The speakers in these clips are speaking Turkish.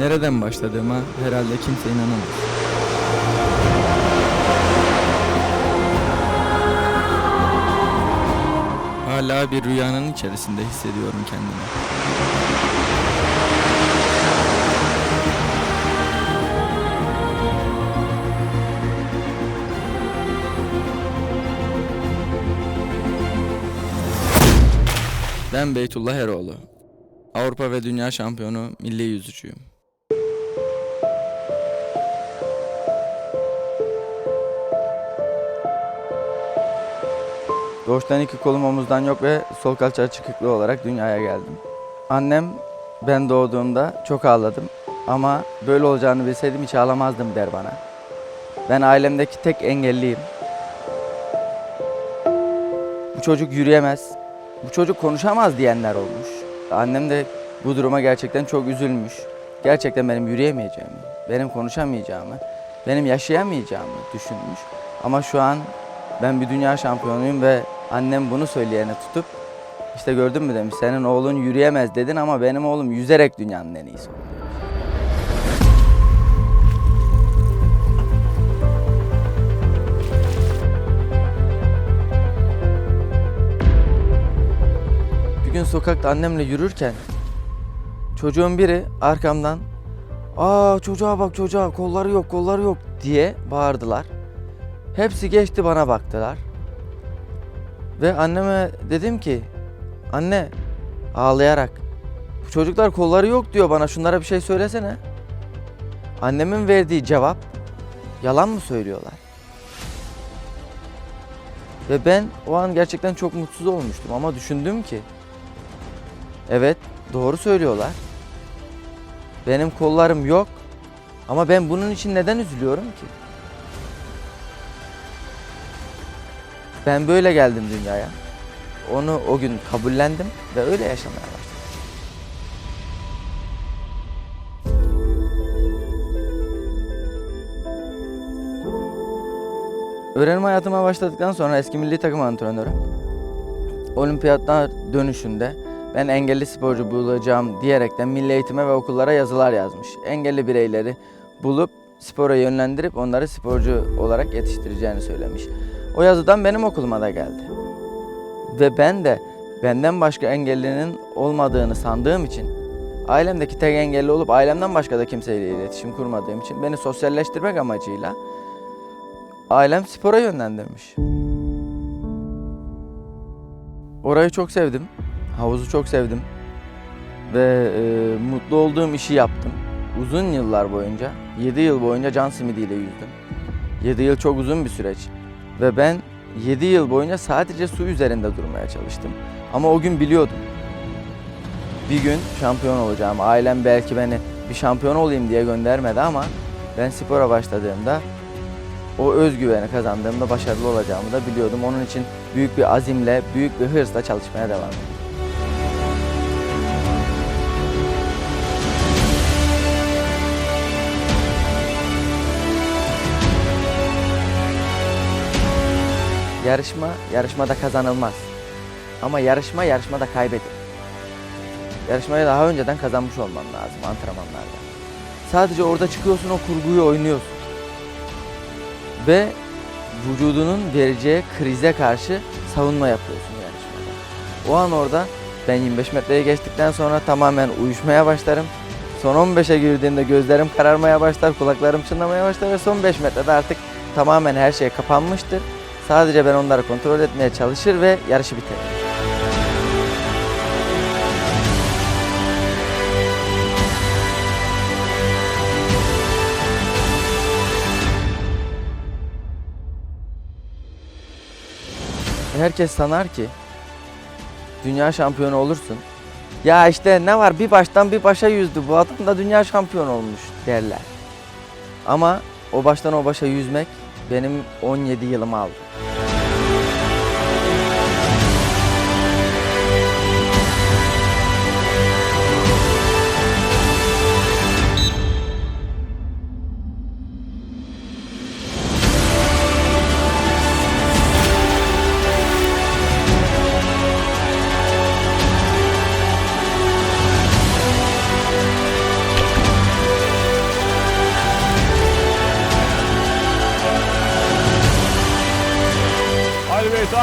Nereden başladığıma herhalde kimse inanamaz. Hala bir rüyanın içerisinde hissediyorum kendimi. Ben Beytullah Eroğlu. Avrupa ve Dünya Şampiyonu milli yüzücüyüm. Doğuştan iki kolum omuzdan yok ve sol kalça çıkıklığı olarak dünyaya geldim. Annem ben doğduğumda çok ağladım ama böyle olacağını bilseydim hiç ağlamazdım der bana. Ben ailemdeki tek engelliyim. Bu çocuk yürüyemez, bu çocuk konuşamaz diyenler olmuş. Annem de bu duruma gerçekten çok üzülmüş. Gerçekten benim yürüyemeyeceğimi, benim konuşamayacağımı, benim yaşayamayacağımı düşünmüş. Ama şu an ben bir dünya şampiyonuyum ve annem bunu söyleyene tutup işte gördün mü demiş senin oğlun yürüyemez dedin ama benim oğlum yüzerek dünyanın en iyisi. Bir gün sokakta annemle yürürken çocuğun biri arkamdan ''Aa çocuğa bak çocuğa kolları yok kolları yok'' diye bağırdılar. Hepsi geçti bana baktılar. Ve anneme dedim ki anne ağlayarak bu çocuklar kolları yok diyor bana şunlara bir şey söylesene. Annemin verdiği cevap yalan mı söylüyorlar? Ve ben o an gerçekten çok mutsuz olmuştum ama düşündüm ki evet doğru söylüyorlar. Benim kollarım yok ama ben bunun için neden üzülüyorum ki? Ben böyle geldim dünyaya. Onu o gün kabullendim ve öyle yaşamaya başladım. Öğrenim hayatıma başladıktan sonra eski milli takım antrenörü olimpiyatlar dönüşünde ben engelli sporcu bulacağım diyerekten milli eğitime ve okullara yazılar yazmış. Engelli bireyleri bulup spora yönlendirip onları sporcu olarak yetiştireceğini söylemiş. O yazıdan benim okuluma da geldi. Ve ben de benden başka engellinin olmadığını sandığım için ailemdeki tek engelli olup ailemden başka da kimseyle iletişim kurmadığım için beni sosyalleştirmek amacıyla ailem spora yönlendirmiş. Orayı çok sevdim. Havuzu çok sevdim. Ve e, mutlu olduğum işi yaptım. Uzun yıllar boyunca, 7 yıl boyunca can simidiyle yüzdüm. 7 yıl çok uzun bir süreç. Ve ben 7 yıl boyunca sadece su üzerinde durmaya çalıştım. Ama o gün biliyordum. Bir gün şampiyon olacağım. Ailem belki beni bir şampiyon olayım diye göndermedi ama ben spora başladığımda o özgüveni kazandığımda başarılı olacağımı da biliyordum. Onun için büyük bir azimle, büyük bir hırsla çalışmaya devam ettim. Yarışma, yarışmada kazanılmaz. Ama yarışma, yarışmada kaybedilir. Yarışmayı daha önceden kazanmış olman lazım antrenmanlarda. Sadece orada çıkıyorsun, o kurguyu oynuyorsun. Ve vücudunun vereceği krize karşı savunma yapıyorsun yarışmada. O an orada ben 25 metreye geçtikten sonra tamamen uyuşmaya başlarım. Son 15'e girdiğimde gözlerim kararmaya başlar, kulaklarım çınlamaya başlar ve son 5 metrede artık tamamen her şey kapanmıştır. Sadece ben onları kontrol etmeye çalışır ve yarışı bitiririm. Herkes sanar ki dünya şampiyonu olursun. Ya işte ne var bir baştan bir başa yüzdü bu adam da dünya şampiyonu olmuş derler. Ama o baştan o başa yüzmek benim 17 yılımı aldı.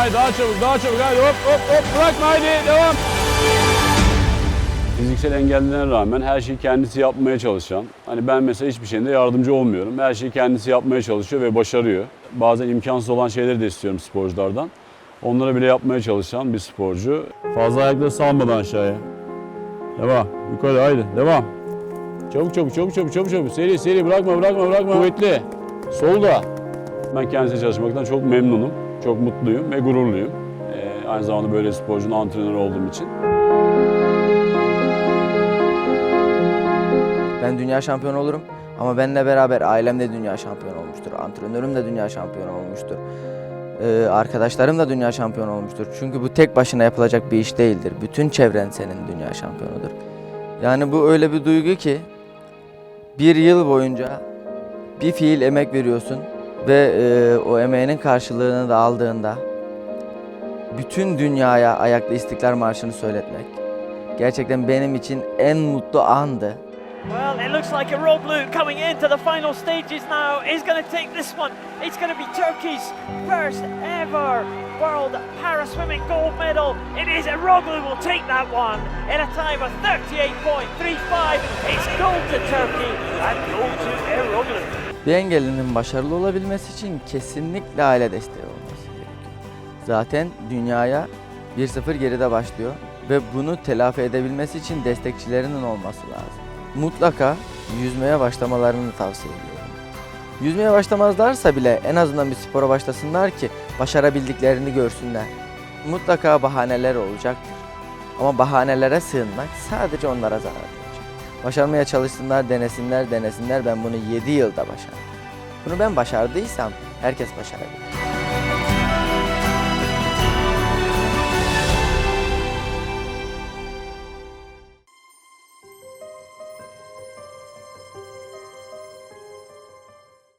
Haydi daha çabuk daha çabuk haydi hop hop hop bırakma haydi devam. Fiziksel engellerine rağmen her şeyi kendisi yapmaya çalışan, hani ben mesela hiçbir şeyinde yardımcı olmuyorum. Her şeyi kendisi yapmaya çalışıyor ve başarıyor. Bazen imkansız olan şeyleri de istiyorum sporculardan. Onlara bile yapmaya çalışan bir sporcu. Fazla ayakları salmadan aşağıya. Devam. Yukarı haydi. Devam. Çabuk çabuk çabuk çabuk çabuk çabuk. Seri seri bırakma bırakma bırakma. Kuvvetli. Solda. Ben kendisiyle çalışmaktan çok memnunum. Çok mutluyum ve gururluyum. Ee, aynı zamanda böyle sporcunun antrenörü olduğum için. Ben dünya şampiyonu olurum ama benimle beraber ailem de dünya şampiyonu olmuştur. Antrenörüm de dünya şampiyonu olmuştur. Ee, arkadaşlarım da dünya şampiyonu olmuştur. Çünkü bu tek başına yapılacak bir iş değildir. Bütün çevren senin dünya şampiyonudur. Yani bu öyle bir duygu ki bir yıl boyunca bir fiil emek veriyorsun ve e, o emeğinin karşılığını da aldığında bütün dünyaya ayakta İstiklal Marşı'nı söyletmek gerçekten benim için en mutlu andı. Well, it looks like a Roblu coming into the final stages now is going to take this one. It's going to be Turkey's first ever World Para Swimming gold medal. It is Eroglu will take that one in a time of 38.35. It's gold to Turkey and gold to Eroglu. Bir engellinin başarılı olabilmesi için kesinlikle aile desteği olması gerekiyor. Zaten dünyaya 1-0 geride başlıyor ve bunu telafi edebilmesi için destekçilerinin olması lazım. Mutlaka yüzmeye başlamalarını tavsiye ediyorum. Yüzmeye başlamazlarsa bile en azından bir spora başlasınlar ki başarabildiklerini görsünler. Mutlaka bahaneler olacaktır. Ama bahanelere sığınmak sadece onlara zarar verecek. Başarmaya çalışsınlar, denesinler, denesinler. Ben bunu 7 yılda başardım. Bunu ben başardıysam herkes başarabilir.